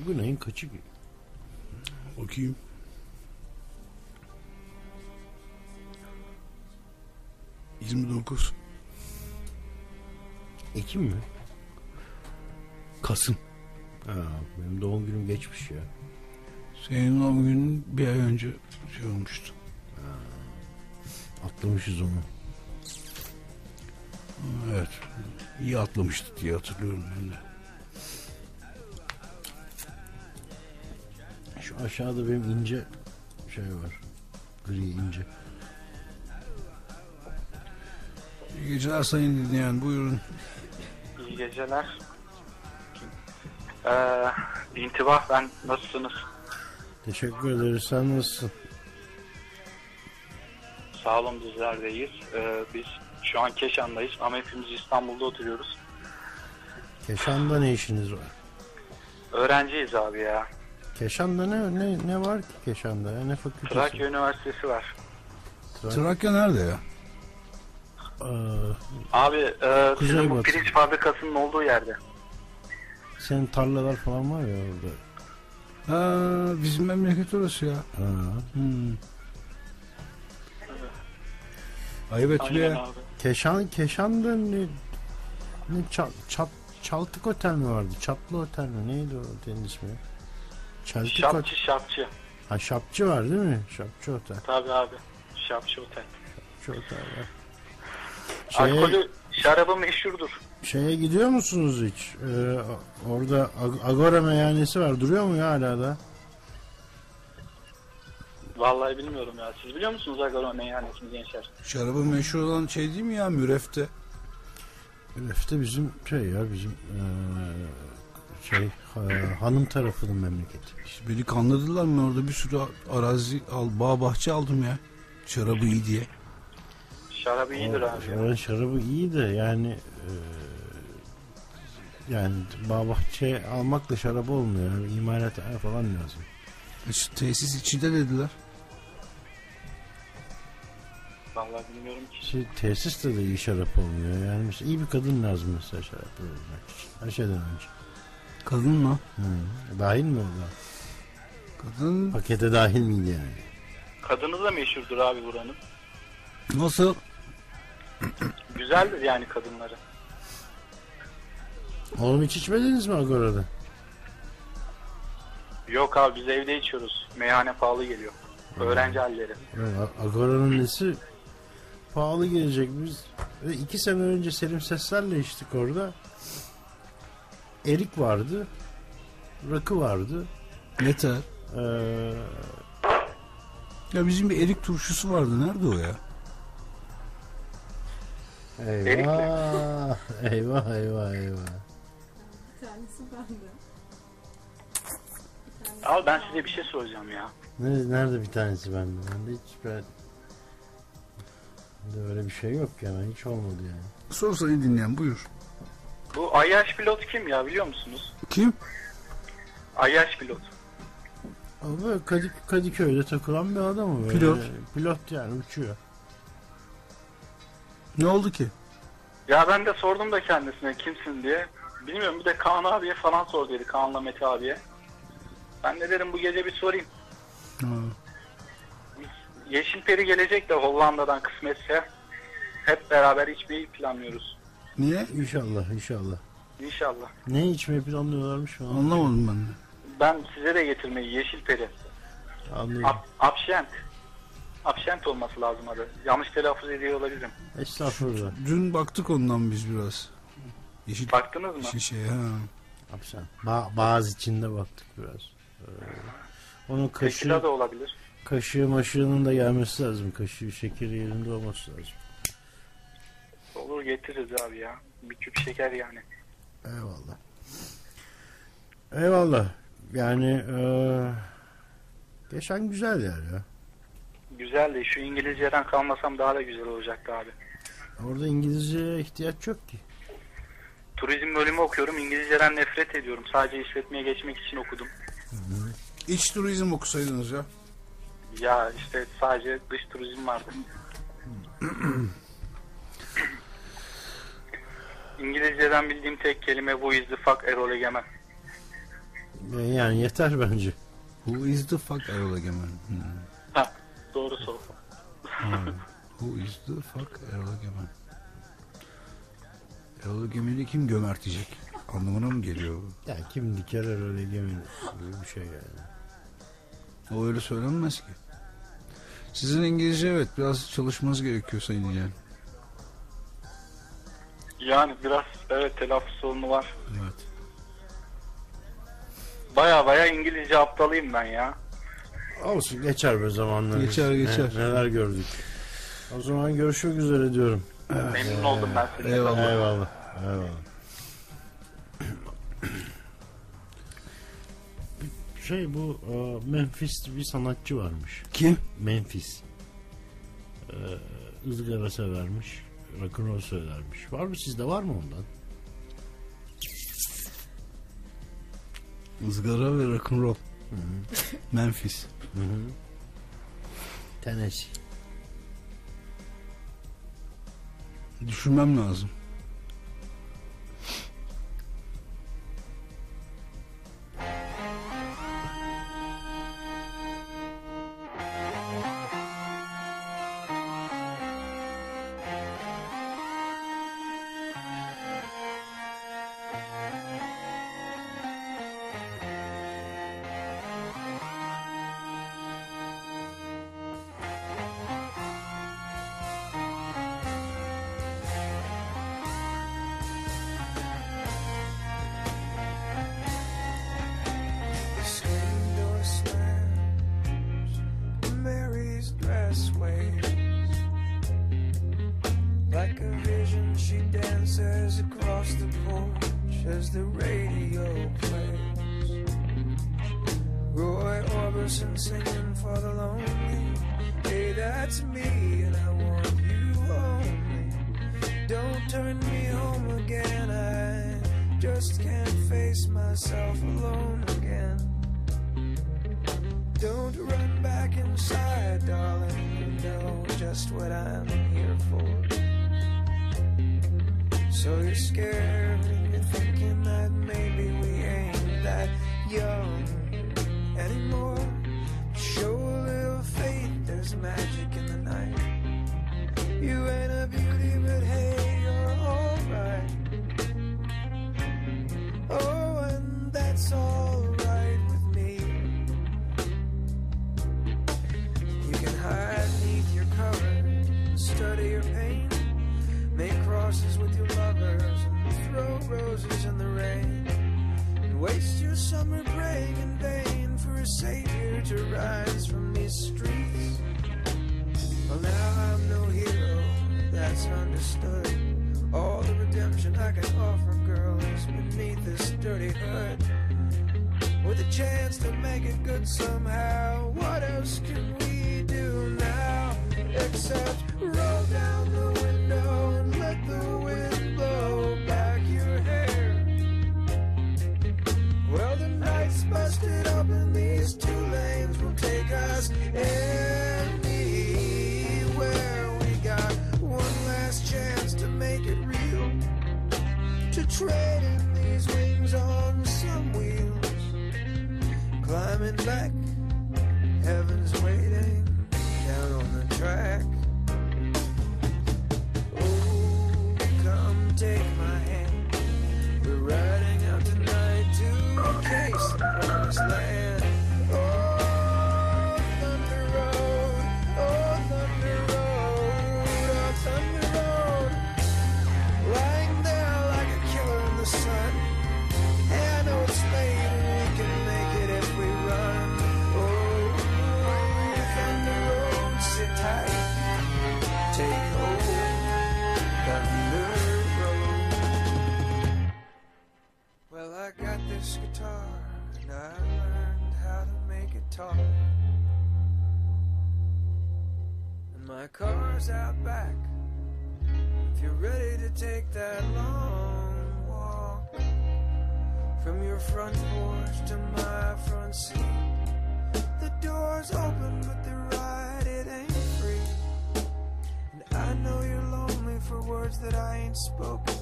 Bugün ayın kaçı ki? Bakayım. Yirmi dokuz. Ekim mi? Kasım. Ha, benim doğum günüm geçmiş ya. Senin o gün bir ay önce şey olmuştu. Atlamışız onu. Evet. İyi atlamıştı diye hatırlıyorum ben de. Aşağıda benim ince şey var. Gri ince. İyi geceler sayın dinleyen buyurun. İyi geceler. Ee, intibah ben nasılsınız? Teşekkür ederiz. Sen nasılsın? Sağ olun bizler. Ee, biz şu an Keşan'dayız ama hepimiz İstanbul'da oturuyoruz. Keşan'da ne işiniz var? Öğrenciyiz abi ya. Keşan'da ne ne ne var ki Keşan'da? Ya? Ne fakültesi? Trakya Üniversitesi var. Trak- Trakya nerede ya? Aa, Abi e, sizin bu pirinç fabrikasının olduğu yerde. senin tarlalar falan var ya orada. Ha, bizim memleket orası ya. Ha. Hmm. Ayıp Aynen abi. Keşan Keşan'da ne ne çat, çat Çaltık Otel mi vardı? Çatlı Otel mi? Neydi o otelin ismi? Otel. Şapçı şapçı. Ha Şapçı var değil mi? Şapçı Otel. Tabii abi. Şapçı otel. Şapçı Otel var. Şeye, Alkolü şarabı meşhurdur. şeye gidiyor musunuz hiç? Ee, orada Ag- Agora meyhanesi var. Duruyor mu ya hala da? Vallahi bilmiyorum ya. Siz biliyor musunuz Agaro meyhanesini gençler? Şarabı meşhur olan şey değil mi ya mürefte? Refte bizim şey ya bizim ee, şey hanım tarafının memleketi. İşte beni kandırdılar mı orada bir sürü arazi al, bağ bahçe aldım ya. Şarabı iyi diye. Şarabı iyidir abi. ya. Oranın şarabı iyi de yani e, yani bağ bahçe almakla şarap olmuyor. İmalat falan lazım. İşte tesis içinde dediler. Vallahi bilmiyorum ki. Şey, tesiste de iyi şarap olmuyor. Yani mesela iyi bir kadın lazım mesela şarap yapmak için. Her şeyden önce. Kadın mı? Hı. Dahil mi orada? Kadın Pakete dahil miydi yani? Kadını da meşhurdur abi buranın. nasıl? Güzeldir yani kadınları. Oğlum hiç içmediniz mi Agora'da? Yok abi biz evde içiyoruz. Meyhane pahalı geliyor. Öğrenci halleri. Ya, Agora'nın nesi pahalı gelecek biz. Ve iki sene önce Selim Sesler'le içtik orada. Erik vardı. Rakı vardı. Yeter. Ee, Ya bizim bir erik turşusu vardı. Nerede o ya? eyvah, eyvah, eyvah, eyvah. Bir tanesi bende. Abi ben size bir şey soracağım ya. Nerede, nerede bir tanesi bende? Bende hiç ben... Bende öyle bir şey yok yani. Hiç olmadı yani. Sor sayın dinleyen buyur. Bu Ayyaş pilot kim ya biliyor musunuz? Kim? Ayyaş pilot. Böyle Kadık, Kadıköy'de takılan bir adam o böyle. Pilot. Pilot yani uçuyor. Ne oldu ki? Ya ben de sordum da kendisine kimsin diye. Bilmiyorum bir de Kaan abiye falan sorduydu. Kaan'la Mete abiye. Ben de dedim bu gece bir sorayım. Ha. Yeşil Peri gelecek de Hollanda'dan kısmetse hep beraber içmeyi planlıyoruz. Niye? İnşallah, inşallah. İnşallah. Ne içmeyi planlıyorlarmış falan. Anlamadım ben de. Ben size de getirmeyi Yeşil Peri. Anlıyorum. Ap, Apşent. Apşent olması lazım adı. Yanlış telaffuz ediyor olabilirim. Estağfurullah. Dün baktık ondan biz biraz. Yeşil Baktınız mı? şişeye ha. Abi sen. Ba- bazı içinde baktık biraz. Ee, onun kaşığı, Tequila da olabilir. kaşığı maşığının da gelmesi lazım. Kaşığı şekeri yerinde olması lazım. Olur getiririz abi ya. Bir küp şeker yani. Eyvallah. Eyvallah. Yani eee geçen güzel yer ya. Güzel de şu İngilizceden kalmasam daha da güzel olacaktı abi. Orada İngilizceye ihtiyaç yok ki. Turizm bölümü okuyorum. İngilizceden nefret ediyorum. Sadece işletmeye geçmek için okudum. İç turizm okusaydınız ya. Ya işte sadece dış turizm vardı. İngilizceden bildiğim tek kelime bu is the fuck Erol Egemen. E, Yani yeter bence. Who is the fuck Erol Egemen? Hmm. Ha, doğru soru. Who is the fuck Erol Egemen? Erol Egemen'i kim gömertecek? Anlamına mı geliyor? bu? Ya kim diker öyle gemin gibi bir şey yani. O öyle söylenmez ki. Sizin İngilizce evet biraz çalışmanız gerekiyor Sayın Yücel. Yani biraz evet telaffuz sorunu var. Evet. Baya baya İngilizce aptalıyım ben ya. Olsun geçer be zamanlar. Geçer, geçer. neler gördük. O zaman görüşmek üzere diyorum. Memnun oldum ben sizinle. Eyvallah. Eyvallah. Eyvallah. Şey bu e, Memphis bir sanatçı varmış. Kim? Memphis. Ee, ızgara severmiş. Rock'n'roll söylermiş. Var mı sizde var mı ondan? Izgara ve rock'n'roll. Memphis. Hı hı. Tennessee. Düşünmem lazım. Dances across the porch as the radio plays. Roy Orbison singing for the lonely. Hey, that's me, and I want you only. Don't turn me home again. I just can't face myself alone again. Don't run back inside, darling. You know just what I'm So you're scared and you're thinking that maybe we ain't that young anymore. Show a little faith, there's magic in the night. You ain't a beauty, but hey, you're alright. Oh, and that's alright with me. You can hide beneath your cover, study your pain, with your lovers, and throw roses in the rain. And waste your summer praying in vain for a savior to rise from these streets. Well, now I'm no hero, that's understood. All the redemption I can offer, girl, is beneath this dirty hood. With a chance to make it good somehow, what else can we Climbing back, heaven's waiting down on the track. Oh, come take from your front porch to my front seat, the door's open, but the ride it ain't free. And I know you're lonely for words that I ain't spoken.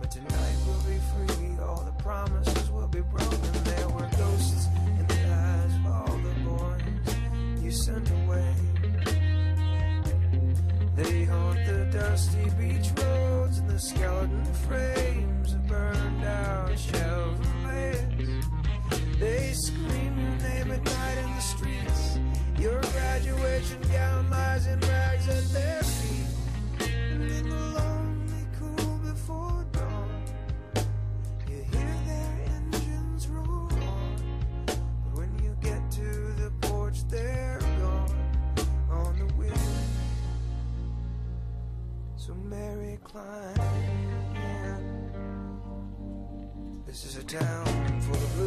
But tonight we'll be free, all the promises will be broken. There were ghosts in the eyes of all the boys you sent away. They haunt the dusty beach roads and the skeleton frames of burned out This is a town full of losers,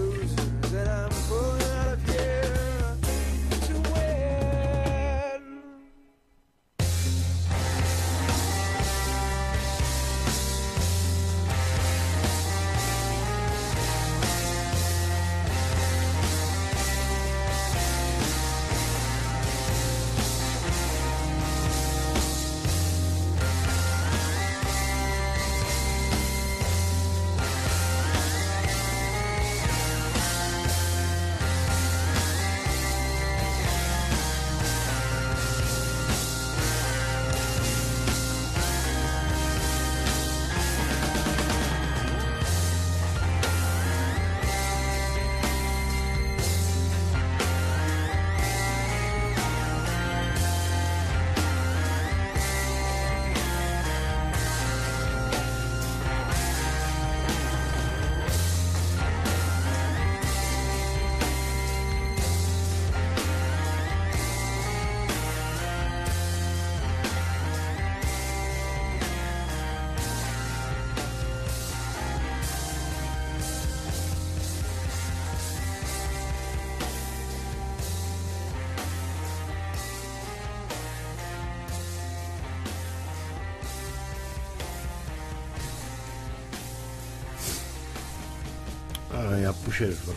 Ha, yapmış herif bak.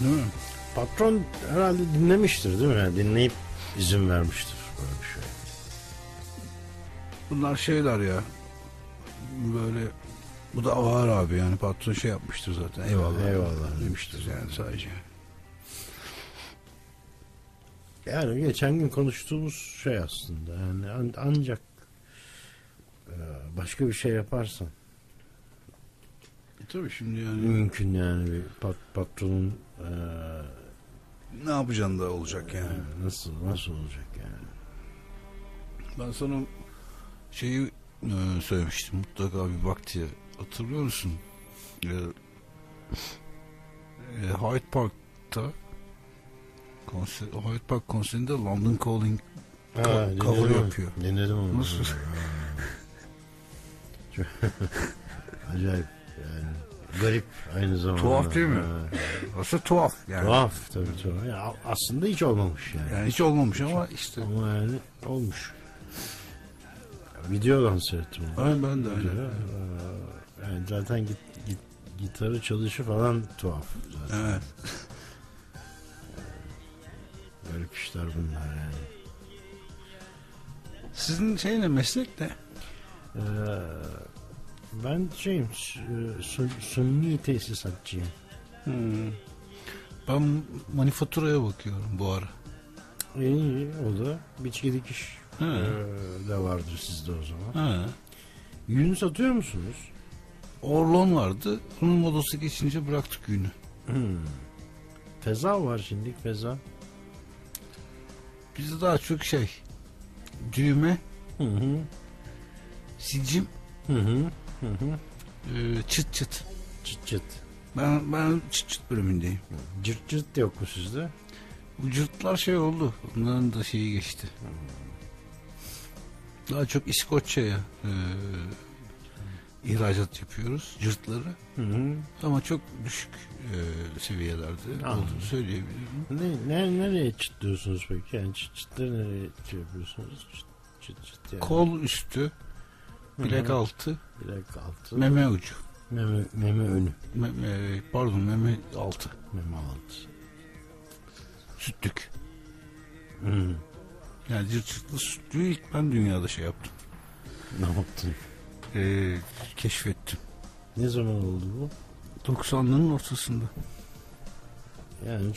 Değil mi? Patron herhalde dinlemiştir değil mi? Yani dinleyip izin vermiştir böyle bir şey. Bunlar şeyler ya. Böyle bu da var abi yani patron şey yapmıştır zaten. Eyvallah. Eyvallah demiştir yani sadece. Yani geçen gün konuştuğumuz şey aslında. Yani an- ancak e, başka bir şey yaparsan tabii şimdi yani mümkün yani bir pat- patronun e, ne yapacaksın da olacak yani. yani nasıl nasıl olacak yani? Ben sana şeyi e, söylemiştim mutlaka bir bak diye. Hatırlıyor musun? E, e, Hyde Park'ta konser, Hyde Park konserinde London Calling Ha, Ka- cover yapıyor. Dinledim onu. Nasıl? Acayip. Garip aynı zamanda. Tuhaf değil mi? Aslında tuhaf yani. Tuhaf tabii tuhaf. Ya, aslında hiç olmamış yani. Yani hiç olmamış ama işte. Ama yani olmuş. Videodan seyrettim. Aynen ben de aynen. ee, Yani zaten git, git, gitarı çalışı falan tuhaf. Zaten. Evet. Garip işler bunlar yani. Sizin şey ne meslek ne? Ee, ben şeyim, e, sun, sunni tesisatçıyım. Hmm. Ben manifaturaya bakıyorum bu ara. İyi o da biçki dikiş He. ee, de vardır sizde o zaman. Ha. Yün satıyor musunuz? Orlon vardı. Onun modası geçince bıraktık günü. Hmm. Feza var şimdi feza. Bizde daha çok şey düğme, Hı hı. sicim, Hı hı. Hı hı. e, çıt çıt. Çıt çıt. Ben ben çıt çıt bölümündeyim. Cırt cırt yok mu sizde? Bu cırtlar şey oldu. Onların da şeyi geçti. Daha çok İskoçya'ya e, ihracat yapıyoruz cırtları. Hı hı. Ama çok düşük e, seviyelerde Anladım. olduğunu söyleyebilirim. Ne, ne, nereye çıtlıyorsunuz peki? Yani çıt çıtları nereye şey yapıyorsunuz? Çıt çıt, çıt yani. Kol üstü, bilek altı, Bilek altı. meme ucu. Meme, meme önü. Meme, pardon meme altı. Meme altı. Sütlük. Hı. Yani cırt cırtlı sütlüğü ilk ben dünyada şey yaptım. Ne yaptın? E, keşfettim. Ne zaman oldu bu? 90'ların ortasında. Yani